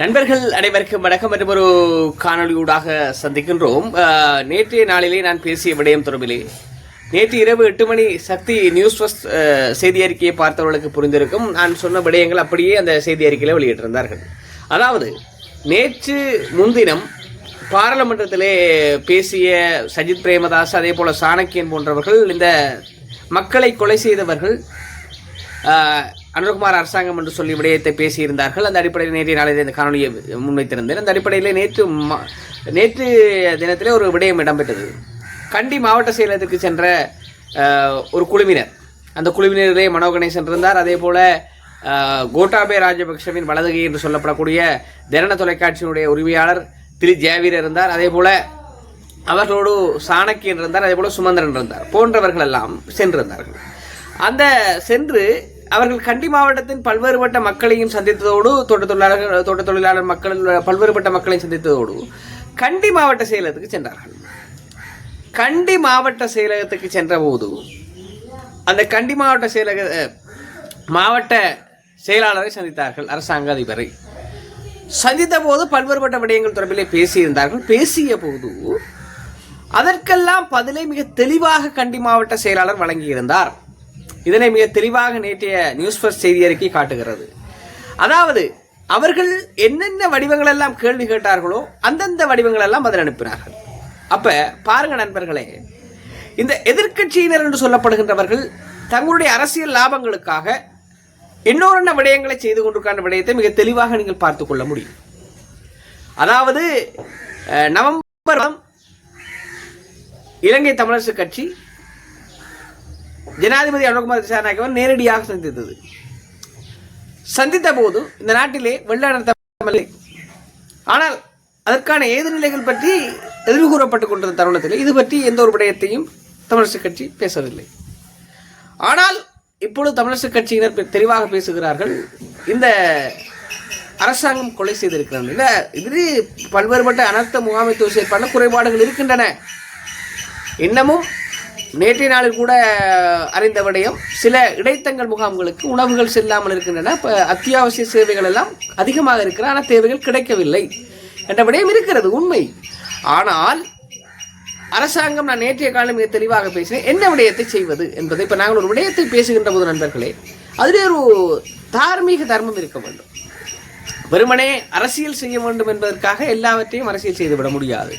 நண்பர்கள் அனைவருக்கும் வணக்கம். மற்றும் ஒரு காணொலியூடாக சந்திக்கின்றோம். நேற்றைய நாளிலே நான் பேசிய விடயம் தொடர்பிலே. நேற்று இரவு எட்டு மணி சக்தி நியூஸ் ஃபஸ்ட் செய்தி அறிக்கையை பார்த்தவர்களுக்கு புரிந்திருக்கும். நான் சொன்ன விடயங்கள் அப்படியே அந்த செய்தி அறிக்கையில் வெளியிட்டிருந்தார்கள். அதாவது நேற்று முன்தினம் பாராளுமன்றத்திலே பேசிய சஜித் பிரேமதாஸ் அதே போல் சாணக்கியன் போன்றவர்கள் இந்த மக்களை கொலை செய்தவர்கள் அனுர்குமார் அரசாங்கம் என்று சொல்லி விடயத்தை பேசியிருந்தார்கள். அந்த அடிப்படையில் நேற்றைய நாளில் இந்த காணொலியை முன்வைத்திருந்தேன். அந்த அடிப்படையில் நேற்று நேற்று தினத்திலே ஒரு விடயம் இடம்பெற்றது. கண்டி மாவட்ட செயலகத்திற்கு சென்ற ஒரு குழுவினர். அந்த குழுவினரிலே மனோ கணேசன் இருந்தார். அதே போல் கோட்டாபே ராஜபக்சவின் வலதுகை என்று சொல்லப்படக்கூடிய தினன தொலைக்காட்சியினுடைய உரிமையாளர் திரு. ஜேவீர் இருந்தார். அதே போல் அவர்களோடு சாணக்கியன் இருந்தார். அதே போல் சுமந்திரன் இருந்தார். போன்றவர்கள் எல்லாம் சென்றிருந்தார்கள். அந்த சென்று அவர்கள் கண்டி மாவட்டத்தின் பல்வேறுபட்ட மக்களையும் சந்தித்ததோடு தோட்ட தொழிலாளர்கள் தோட்ட தொழிலாளர் மக்கள் பல்வேறுபட்ட மக்களையும் சந்தித்ததோடு கண்டி மாவட்ட செயலகத்துக்கு சென்றார்கள். கண்டி மாவட்ட செயலகத்துக்கு சென்றபோது அந்த கண்டி மாவட்ட செயலக மாவட்ட செயலாளரை சந்தித்தார்கள் அரசாங்க அதிபரை. சந்தித்த போது பல்வேறுபட்ட விடயங்கள் தொடர்பிலே பேசியிருந்தார்கள். பேசிய போது அதற்கெல்லாம் பதிலை மிக தெளிவாக கண்டி மாவட்ட செயலாளர் வழங்கியிருந்தார். இதனை மிக தெளிவாக நேற்றைய நியூஸ் ஃபர்ஸ்ட் செய்தி அறிக்கை காட்டுகிறது. அதாவது அவர்கள் என்னென்ன வடிவங்கள் எல்லாம் கேள்வி கேட்டார்களோ அந்தந்த வடிவங்கள் எல்லாம் பதில் அனுப்பினார்கள். அப்ப பாருங்க நண்பர்களே இந்த எதிர்க்கட்சியினர் என்று சொல்லப்படுகின்றவர்கள் தங்களுடைய அரசியல் லாபங்களுக்காக இன்னொரு விடயங்களை செய்து கொண்டிருக்கான விடயத்தை மிக தெளிவாக நீங்கள் பார்த்துக் கொள்ள முடியும். அதாவது அஹ், நவம்பர் இலங்கை தமிழரசு கட்சி ஜனாதிபதி அனுகுமார் திசாநாயகவன் நேரடியாக சந்தித்தது. சந்தித்த போது இந்த நாட்டிலே வெள்ளாளர் ஆனால் அதற்கான ஏதுநிலைகள் பற்றி எதிர்வு கூறப்பட்டுக் கொண்டிருந்த தருணத்தில் இது பற்றி எந்த ஒரு விடயத்தையும் தமிழரசு கட்சி பேசவில்லை. ஆனால் இப்பொழுது தமிழரசு கட்சியினர் தெளிவாக பேசுகிறார்கள். இந்த அரசாங்கம் கொலை செய்திருக்கிறது. இல்லை இது பல்வேறுபட்ட அனர்த்த முகாமைத்துவ செயற்பாட்டில் குறைபாடுகள் இருக்கின்றன. இன்னமும் நேற்றைய நாளில் கூட அறிந்த விடயம் சில இடைத்தங்கள் முகாம்களுக்கு உணவுகள் செல்லாமல் இருக்கின்றன. இப்போ அத்தியாவசிய சேவைகள் எல்லாம் அதிகமாக இருக்கிற ஆனால் தேவைகள் கிடைக்கவில்லை என்ற விடயம் இருக்கிறது உண்மை. ஆனால் அரசாங்கம் நான் நேற்றைய காலம் மிக தெளிவாக பேசினேன் என்ன விடயத்தை செய்வது என்பதை இப்போ நாங்கள் ஒரு விடயத்தை பேசுகின்ற போது நண்பர்களே அதிலே ஒரு தார்மீக தர்மம் இருக்க வேண்டும். வெறுமனே அரசியல் செய்ய வேண்டும் என்பதற்காக எல்லாவற்றையும் அரசியல் செய்துவிட முடியாது.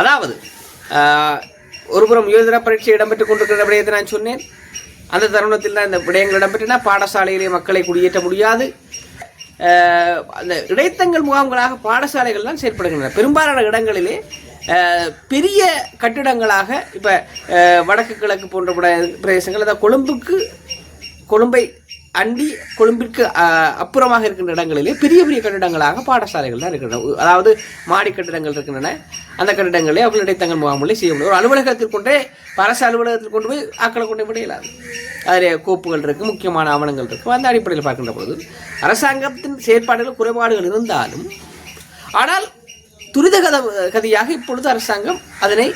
அதாவது ஒருபுறம் யோஜனா பரீட்சை இடம்பெற்றுக் கொண்டிருக்கிற விடயத்தை நான் சொன்னேன். அந்த தருணத்தில் தான் இந்த விடயங்கள் இடம்பெற்றன. பாடசாலையிலே மக்களை குடியேற்ற முடியாது. அந்த இடைத்தங்கள் முகாம்களாக பாடசாலைகள் தான் செயற்படுகின்றன. பெரும்பாலான இடங்களிலே பெரிய கட்டிடங்களாக இப்போ வடக்கு கிழக்கு போன்ற பிரதேசங்கள் அதாவது கொழும்புக்கு கொழும்பை அண்டி கொழும்பிற்கு அப்புறமாக இருக்கின்ற இடங்களிலே பெரிய பெரிய கட்டிடங்களாக பாடசாலைகள் தான் இருக்கின்றன. அதாவது மாடி கட்டிடங்கள் இருக்கின்றன. அந்த கட்டிடங்களே அவர்களுடைய தங்கள் முகாம்களை செய்ய முடியும். ஒரு அலுவலகத்தில் கொண்டே அரசு அலுவலகத்தில் கொண்டு போய் ஆக்களை கொண்டு போய் விட இயலாது அதில் கோப்புகள் இருக்குது முக்கியமான ஆவணங்கள் இருக்குது அந்த அடிப்படையில் பார்க்கின்ற பொழுது அரசாங்கத்தின் செயற்பாடுகள் குறைபாடுகள் இருந்தாலும் ஆனால் துரித கத கதையாக இப்பொழுது அரசாங்கம் அதனை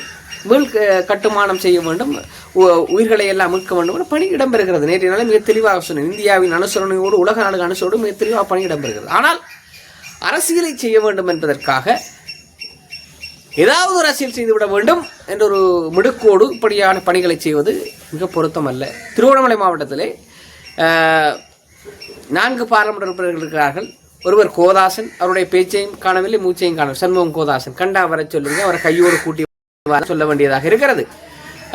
வீழ் கட்டுமானம் செய்ய வேண்டும் உ- உயிர்களை எல்லாம் மீட்க வேண்டும் என்ற பணி இடம்பெறுகிறது. நேற்றைய நாளில் மிக தெளிவாக சொன்னேன். இந்தியாவின் அனுசரணையோடு உலக நாடுகள் அனுசரோடு மிக தெளிவாக பணி இடம்பெறுகிறது. ஆனால் அரசியலை செய்ய வேண்டும் என்பதற்காக ஏதாவது ஒரு அரசியல் செய்துவிட வேண்டும் என்ற ஒரு மிடுக்கோடு இப்படியான பணிகளை செய்வது மிக பொருத்தமல்ல. திருவண்ணாமலை மாவட்டத்திலே நான்கு பாராளுமன்ற உறுப்பினர்கள் இருக்கிறார்கள். ஒருவர் கோதாசன் அவருடைய பேச்சையும் காணவில்லை மூச்சையும் காணவில்லை. சண்முகம் கோதாசன். கண்டா வர சொல்லுங்க. அவரை கையோடு கூட்டி சொல்ல வேண்டியதாக இருக்கிறது.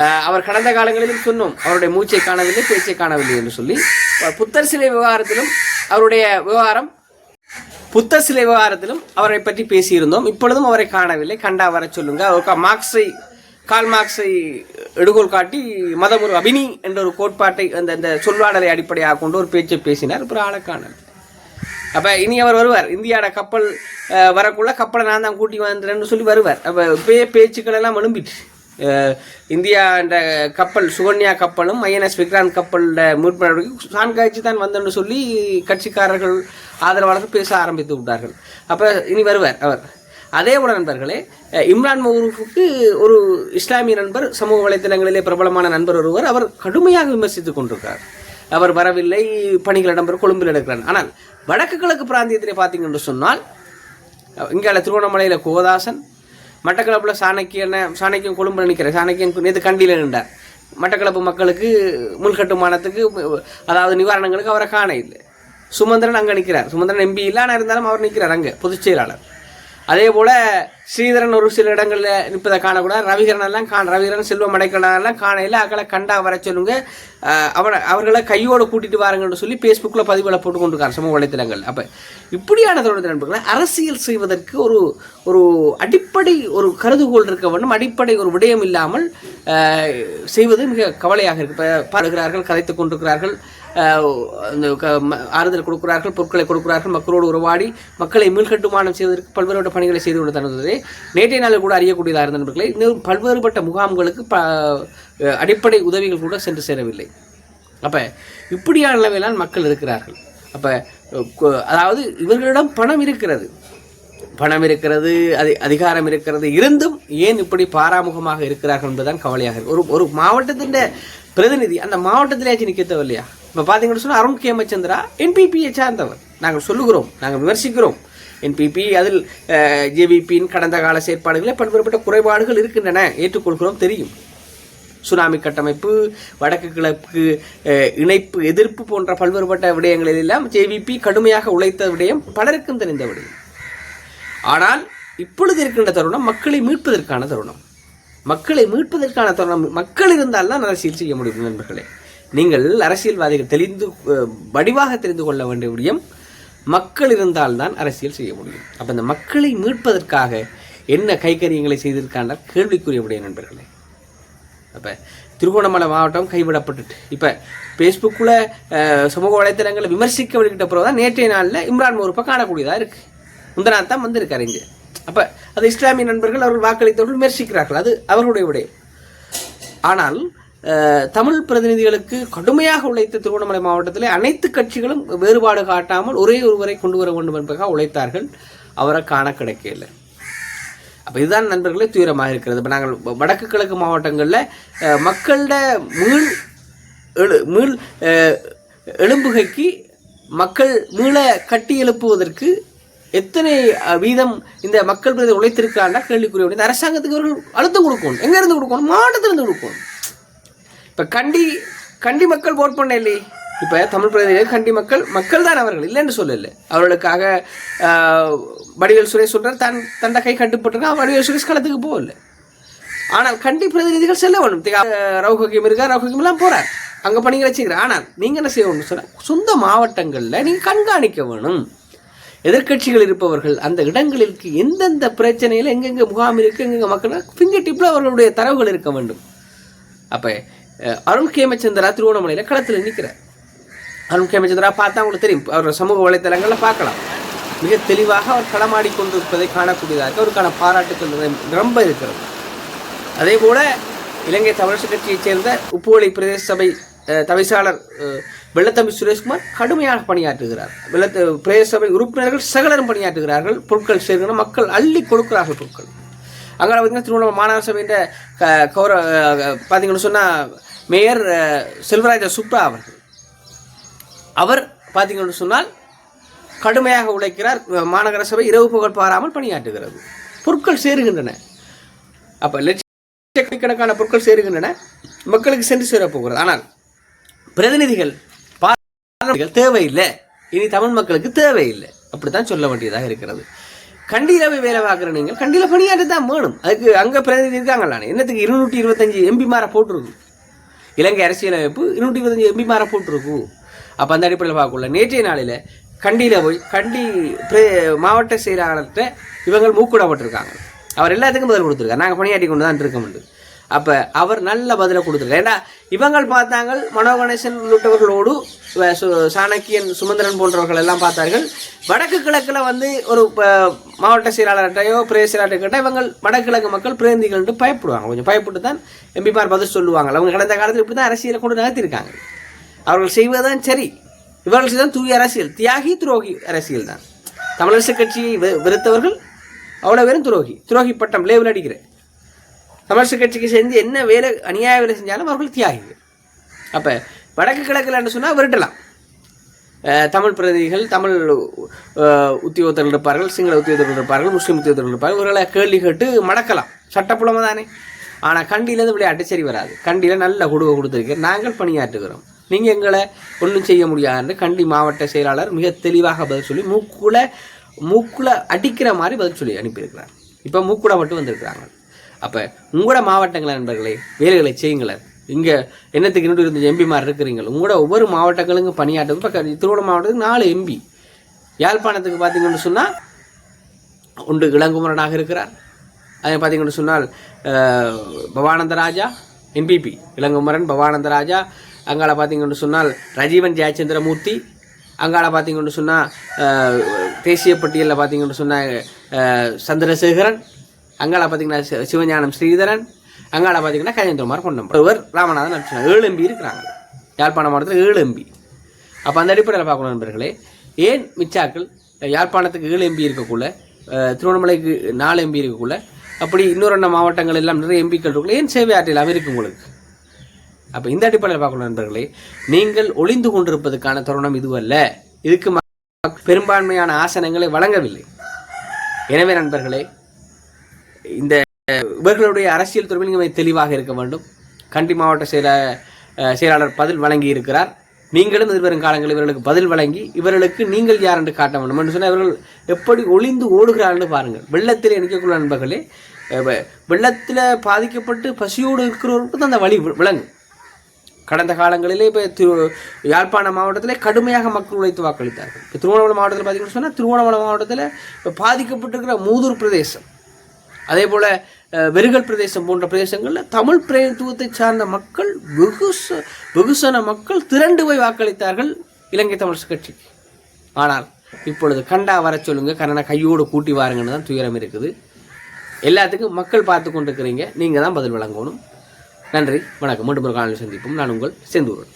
ஆஹ், அவர் கடந்த காலங்களிலும் சொன்னோம் அவருடைய மூச்சை காணவில்லை பேச்சை காணவில்லை என்று சொல்லி. புத்தர் சிலை விவகாரத்திலும் அவருடைய விவகாரம் புத்த சிலை விவகாரத்திலும் அவரை பற்றி பேசியிருந்தோம். இப்பொழுதும் அவரை காணவில்லை. கண்டா வர சொல்லுங்க. அவருக்கு மார்க்ஸை கால் மார்க்ஸை எடுகோல் காட்டி மதம் ஒரு அபினி என்ற ஒரு கோட்பாட்டை அந்த அந்த சொல்வாடலை அடிப்படையாக கொண்டு ஒரு பேச்சை பேசினார். அப்புறம் ஆளை காணல் அப்ப இனி அவர் வருவார். இந்தியாவோட கப்பல் வரக்குள்ள கப்பலை நான் தான் கூட்டி வந்துறேன்னு சொல்லி வருவார். அப்ப இப்பயே பேச்சுக்கள் எல்லாம் எழும்பிட்டு இந்தியா என்ற கப்பல் சுகன்யா கப்பலும் ஐஎன்எஸ் விக்ராந்த் கப்பலோட மீட்பு நடவடிக்கை சான்காய்ச்சி தான் வந்தேன்னு சொல்லி கட்சிக்காரர்கள் ஆதரவாளர்கள் பேச ஆரம்பித்து விட்டார்கள். அப்போ இனி வருவார் அவர். அதே போல நண்பர்களே இம்ரான் மௌரூஃபுக்கு ஒரு இஸ்லாமிய நண்பர் சமூக வலைத்தளங்களிலே பிரபலமான நண்பர் ஒருவர் அவர் கடுமையாக விமர்சித்துக் கொண்டிருக்கிறார். அவர் வரவில்லை பணிகள் இடம்பெறும் கொழும்பில் எடுக்கிறார் ஆனால் வடக்கு கிழக்கு பிராந்தியத்திலே பார்த்தீங்கன்னு சொன்னால் இங்கே திருவண்ணாமலையில் கோதாசன் மட்டக்களப்பில் சாணக்கியன சாணக்கியம் கொழும்பு நிற்கிற சாணக்கியம் நேற்று கண்டியில் நின்றார். மட்டக்களப்பு மக்களுக்கு முள்கட்டுமானத்துக்கு அதாவது நிவாரணங்களுக்கு அவரை காண இல்லை சுமந்திரன் அங்கே நிற்கிறார். சுமந்திரன் எம்பி இல்லை ஆனால் இருந்தாலும் அவர் நிற்கிறார் அங்கே பொதுச் செயலாளர். அதே போல் ஸ்ரீதரன் ஒரு சில இடங்களில் நிற்பதை காணக்கூடாது ரவிகரன் எல்லாம் காண ரவிகரன் செல்வம் அடைக்கலாம் காணையில் அக்களை கண்டா வர சொல்லுங்க அவனை அவர்களை கையோடு கூட்டிட்டு வாருங்கன்னு சொல்லி ஃபேஸ்புக்கில் பதிவுகளை போட்டு கொண்டிருக்காங்க சமூக வலைத்தளங்கள் அப்போ இப்படியான தொடர்ந்து நண்பர்களை அரசியல் செய்வதற்கு ஒரு ஒரு அடிப்படை ஒரு கருதுகோள் இருக்க வேண்டும் அடிப்படை ஒரு விடயம் இல்லாமல் செய்வது மிக கவலையாக இருக்கு இப்போ பாடுகிறார்கள் கதைத்துக் கொண்டிருக்கிறார்கள் ஆறுதல் கொடுக்கிறார்கள் பொருட்களை கொடுக்கிறார்கள் மக்களோடு உறவாடி மக்களை மீள்கட்டுமானம் செய்வதற்கு பல்வேறுபட்ட பணிகளை செய்து கொண்டு தந்தது. நேற்றைய நாளில் கூட அறியக்கூடியதாக இருந்த நண்பர்களை இன்னும் பல்வேறுபட்ட முகாம்களுக்கு ப அடிப்படை உதவிகள் கூட சென்று சேரவில்லை. அப்போ இப்படியான அளவிலான் மக்கள் இருக்கிறார்கள். அப்போ அதாவது இவர்களிடம் பணம் இருக்கிறது. பணம் இருக்கிறது அது அதிகாரம் இருக்கிறது. இருந்தும் ஏன் இப்படி பாராமுகமாக இருக்கிறார்கள் என்பதுதான் கவலையாக ஒரு ஒரு மாவட்டத்தின் பிரதிநிதி அந்த மாவட்டத்திலேயாச்சும் நிற்க தேவையில்லையா இப்போ பார்த்தீங்கன்னு சொன்னால் அருண் கேமச்சந்திரா என்பிபியை சார்ந்தவர். நாங்கள் சொல்லுகிறோம் நாங்கள் விமர்சிக்கிறோம். என்பிபி அதில் ஜேவிபியின் கடந்த கால செயற்பாடுகளில் பல்வேறுபட்ட குறைபாடுகள் இருக்கின்றன ஏற்றுக்கொள்கிறோம் தெரியும். சுனாமி கட்டமைப்பு வடக்கு கிழக்கு இணைப்பு எதிர்ப்பு போன்ற பல்வேறுபட்ட விடயங்களில் எல்லாம் ஜேவிபி கடுமையாக உழைத்த விடயம் பலருக்கும் தெரிந்த விடயம். ஆனால் இப்பொழுது இருக்கின்ற தருணம் மக்களை மீட்பதற்கான தருணம். மக்களை மீட்பதற்கான தருணம் மக்கள் இருந்தால் தான் அரசியல் செய்ய முடியும் நண்பர்களே. நீங்கள் அரசியல்வாதிகள் தெளிந்து வடிவாக தெரிந்து கொள்ள வேண்டிய விடயம் மக்கள் இருந்தால்தான் அரசியல் செய்ய முடியும். அப்போ இந்த மக்களை மீட்பதற்காக என்ன கைக்கரியங்களை செய்திருக்கான கேள்விக்குரிய விடயம் நண்பர்களே. அப்போ திருகோணமலை மாவட்டம் கைவிடப்பட்டுட்டு இப்போ ஃபேஸ்புக்கில் சமூக வலைத்தளங்களை விமர்சிக்க வெளிக்கிட்ட பிறகு தான் நேற்றைய நாளில் இம்ரான் ஒரு காணக்கூடியதாக இருக்குது முந்தநாள் தான் வந்திருக்காரு இங்கே. அப்போ அது இஸ்லாமிய நண்பர்கள் அவர்கள் வாக்களித்தவர்கள் விமர்சிக்கிறார்கள். அது அவர்களுடைய விடயம். ஆனால் தமிழ் பிரதிநிதிகளுக்கு கடுமையாக உழைத்த திருவண்ணாமலை மாவட்டத்தில் அனைத்து கட்சிகளும் வேறுபாடு காட்டாமல் ஒரே ஒருவரை கொண்டு வர வேண்டும் என்பதாக உழைத்தார்கள். அவரை காண கிடைக்கல அப்போ இதுதான் நண்பர்களே துயரமாக இருக்கிறது. இப்போ நாங்கள் வடக்கு கிழக்கு மாவட்டங்களில் மக்களோட மீள் எழு மீள் எழும்புகைக்கு மக்கள் மீள கட்டி எழுப்புவதற்கு எத்தனை வீதம் இந்த மக்கள் பிரதி உழைத்திருக்காண்டா கேள்விக்குரிய அரசாங்கத்துக்கு அவர்கள் அழுத்தம் கொடுக்கணும். எங்கேருந்து கொடுக்கணும்? மாவட்டத்திலிருந்து கொடுக்கணும். இப்போ கண்டி கண்டி மக்கள் ஓட் பண்ண இல்லையே இப்போ தமிழ் பிரதிநிதிகள் கண்டி மக்கள் மக்கள் தான் அவர்கள் இல்லைன்னு சொல்லலை. அவர்களுக்காக வடிவேல் சுரேஷ் சொல்றார் தன் தண்ட கை கட்டுப்பட்டிருக்கா வடிவேல் சுரேஷ் களத்துக்கு போகல. ஆனால் கண்டி பிரதிநிதிகள் செல்ல வேணும் திகா ரவுஹக்கியம் இருக்கா ரவுஹக்கியம்லாம் போகிறார் அங்கே பணிகளை செய்கிறார் ஆனால் நீங்கள் என்ன செய்யணும்னு சொன்னால் சொந்த மாவட்டங்களில் நீங்கள் கண்காணிக்க வேணும். எதிர்க்கட்சிகள் இருப்பவர்கள் அந்த இடங்களுக்கு எந்தெந்த பிரச்சனையில் எங்கெங்கே முகாம் இருக்குது எங்கெங்கே மக்கள் ஃபிங்கர் டிப்பில் அவர்களுடைய தரவுகள் இருக்க வேண்டும். அப்போ அருண் கேமச்சந்திரா திருவண்ணாமலையில் களத்தில் நிற்கிறார் அருண் கேமச்சந்திரா பார்த்தா உங்களுக்கு தெரியும். அவர் சமூக வலைத்தளங்களில் பார்க்கலாம். மிக தெளிவாக அவர் களமாடி கொண்டிருப்பதை காணக்கூடியதாக அவருக்கான பாராட்டுக்கள் ரொம்ப இருக்கிறது. அதே போல இலங்கை தமிழரசு கட்சியைச் சேர்ந்த உப்புவளி பிரதேச சபை தவிசாளர் வெள்ளத்தம்பி சுரேஷ்குமார் கடுமையாக பணியாற்றுகிறார். வெள்ளத்த பிரதேச சபை உறுப்பினர்கள் சகலரும் பணியாற்றுகிறார்கள். பொருட்கள் சேர்க்கணும். மக்கள் அள்ளி கொடுக்கிறார்கள் பொருட்கள். அங்கே பார்த்தீங்கன்னா திருவண்ணாமலை மாநகர சபையின் க- கௌர பார்த்தீங்கன்னு சொன்னால் மேயர் செல்வராஜ சுப்ரா அவர்கள். அவர் பார்த்தீங்கன்னு சொன்னால் கடுமையாக உழைக்கிறார். மாநகர சபை இரவு புகழ் பாராமல் பணியாற்றுகிறது. பொருட்கள் சேருகின்றன. அப்போ லட்சக்கணக்கான பொருட்கள் சேருகின்றன. மக்களுக்கு சென்று சேரப் போகிறது ஆனால் பிரதிநிதிகள் தேவையில்லை. இனி தமிழ் மக்களுக்கு தேவையில்லை. அப்படித்தான் சொல்ல வேண்டியதாக இருக்கிறது. கண்டியில் போய் வேலை பார்க்குற நீங்கள் கண்டியில் பணியாற்ற தான் வேணும். அதுக்கு அங்கே பிரதிநிதி இருக்காங்களானே. என்னத்துக்கு இருநூற்றி இருபத்தஞ்சி எம்பி மாற போட்டிருக்கு இலங்கை அரசியலமைப்பு இருநூற்றி இருபத்தஞ்சி எம்பி மாற போட்டிருக்கும் அப்போ அந்த அடிப்படையில் பார்க்கல நேற்றைய நாளில் கண்டியில் போய் கண்டி மாவட்ட செயலாளர்கிட்ட இவங்கள் மூக்கூடப்பட்டிருக்காங்க அவர் எல்லாத்துக்கும் பதில் கொடுத்துருக்காரு. நாங்கள் பணியாற்றி கொண்டு தான் இருக்கோம் அப்போ அவர் நல்ல பதிலை கொடுத்துருக்கார். ஏன்னா இவங்கள் பார்த்தாங்க மனோ கணேசன் உள்ளிட்டவர்களோடு சு- சாணக்கியன் சுமந்திரன் போன்றவர்கள் எல்லாம் பார்த்தார்கள். வடக்கு கிழக்கில் வந்து ஒரு மாவட்ட செயலாளர்கிட்டையோ பிரதேச செயலாளர்கிட்ட இவங்க வடகிழக்கு மக்கள் பிரதிநிதிகள்ட்டு பயப்படுவாங்க. கொஞ்சம் பயப்பட்டு தான் எம்பிமார் பதில் சொல்லுவாங்க. அவங்க கடந்த காலத்தில் இப்படி தான் அரசியலை கொண்டு நகர்த்திருக்காங்க அவர்கள் செய்வதுதான் சரி. இவர்கள் செய்தான் தூய அரசியல். தியாகி துரோகி அரசியல் தான் தமிழரசு கட்சியை வெ- வெறுத்தவர்கள் அவ்வளோ பேரும் துரோகி. துரோகி பட்டம் லேவில் அடிக்கிறேன். சமரச கட்சிக்கு சேர்ந்து என்ன வேலை அநியாய வேலை செஞ்சாலும் அவர்கள் தியாகிகள். அப்போ வடக்கு கிழக்கில் சொன்னால் விரட்டலாம். தமிழ் பிரதிநிதிகள் தமிழ் உத்தியோகத்தர்கள் இருப்பார்கள் சிங்கள உத்தியோகத்தர்கள் இருப்பார்கள் முஸ்லீம் உத்தியோகத்தர்கள் இருப்பார்கள். இவர்களை கேள்வி கேட்டு மடக்கலாம். சட்டப்புலமாக தானே. ஆனால் கண்டியிலேருந்து விளையாட்டு சரி வராது. கண்டியில் நல்ல குடுவை கொடுத்துருக்கேன் நாங்கள் பணியாற்றுகிறோம். நீங்கள் எங்களை ஒன்றும் செய்ய முடியாதுன்னு கண்டி மாவட்ட செயலாளர் மிக தெளிவாக பதில் சொல்லி மூக்குல மூக்குல அடிக்கிற மாதிரி பதில் சொல்லி அனுப்பியிருக்கிறார். இப்போ மூக்குட மட்டும் வந்திருக்கிறாங்க. அப்போ உங்களோட மாவட்டங்கள் நண்பர்களே வேலைகளை செய்யுங்களேன் இங்கே என்னத்துக்கு இன்னொரு இருந்த எம்பிமார் இருக்கிறீங்க. உங்களோட ஒவ்வொரு மாவட்டங்களுக்கும் பணியாற்றது இப்போ திருவண்ணாமலை மாவட்டத்துக்கு நாலு எம்பி யாழ்ப்பாணத்துக்கு பார்த்தீங்கன்னு சொன்னால் உண்டு இளங்குமரனாக இருக்கிறார். அதே பார்த்தீங்கன்னு சொன்னால் பவானந்தராஜா என்பிபி இளங்குமரன் பவானந்த ராஜா. அங்கால பார்த்தீங்கன்னு சொன்னால் ரஜீவன் ஜெயச்சந்திரமூர்த்தி. அங்கால பார்த்தீங்கன்னு சொன்னால் தேசிய பட்டியலில் பார்த்தீங்கன்னு சொன்னால் சந்திரசேகரன். அங்கால பார்த்தீங்கன்னா சிவஞானம் ஸ்ரீதரன் அங்கால பார்த்தீங்கன்னா கஜேந்திரகுமார் பொன்னம் ஒருவர் ராமநாதன் நரசிம்மன். ஏழு எம்பி இருக்கிறாங்க. யாழ்ப்பாணம் மாவட்டத்தில் ஏழு எம்பி அப்போ அந்த அடிப்படையில் பார்க்கணும் நண்பர்களே ஏன் மிச்சாக்கள் யாழ்ப்பாணத்துக்கு ஏழு எம்பி இருக்கக்குள்ள திருவண்ணாமலைக்கு நாலு எம்பி இருக்கக்குள்ள அப்படி இன்னொரு ரெண்டு மாவட்டங்கள் எல்லாம் நிறைய எம்பிக்கள் இருக்குள்ள ஏன் சேவை ஆற்றல் இருக்கு உங்களுக்கு அப்போ இந்த அடிப்படையில் பார்க்கணும் நண்பர்களே நீங்கள் ஒளிந்து கொண்டிருப்பதற்கான தருணம் இதுவல்ல. இதுக்கு பெரும்பான்மையான ஆசனங்களை வழங்கவில்லை. எனவே நண்பர்களே இந்த இவர்களுடைய அரசியல் தொடர்பில் நீங்கள் தெளிவாக இருக்க வேண்டும். கண்டி மாவட்ட செயல செயலாளர் பதில் வழங்கி இருக்கிறார். நீங்களும் எதிர்வரும் காலங்களில் இவர்களுக்கு பதில் வழங்கி இவர்களுக்கு நீங்கள் யார் என்று காட்ட வேண்டும். என்று சொன்னால் இவர்கள் எப்படி ஒளிந்து ஓடுகிறார்கள் பாருங்கள். வெள்ளத்தில் நிற்கக்குள்ள நண்பர்களே வெள்ளத்தில் பாதிக்கப்பட்டு பசியோடு இருக்கிறவர்களுக்கு தான் அந்த வழி விளங்கும். கடந்த காலங்களிலே இப்போ திரு யாழ்ப்பாண மாவட்டத்திலே கடுமையாக மக்கள் உழைத்து வாக்களித்தார்கள். இப்போ திருவண்ணாமலை மாவட்டத்தில் பார்த்தீங்கன்னு சொன்னால் திருவண்ணாமலை மாவட்டத்தில் இப்போ பாதிக்கப்பட்டிருக்கிற மூதூர் பிரதேசம். அதே போல் வெறுகல் பிரதேசம் போன்ற பிரதேசங்களில் தமிழ் பிரதித்துவத்தை சார்ந்த மக்கள் வெகுச வெகுசன மக்கள் திரண்டு போய் வாக்களித்தார்கள் இலங்கை தமிழ் கட்சிக்கு. ஆனால் இப்பொழுது கண்டா வர சொல்லுங்க கண்ணனை கையோடு கூட்டி வாருங்கன்னு தான் துயரம் இருக்குது. எல்லாத்துக்கும் மக்கள் பார்த்து கொண்டிருக்கிறீங்க நீங்கள் தான் பதில் வழங்கணும். நன்றி வணக்கம். மீண்டும் ஒரு காலையில் சந்திப்போம். நான் உங்கள் செந்தூரன்.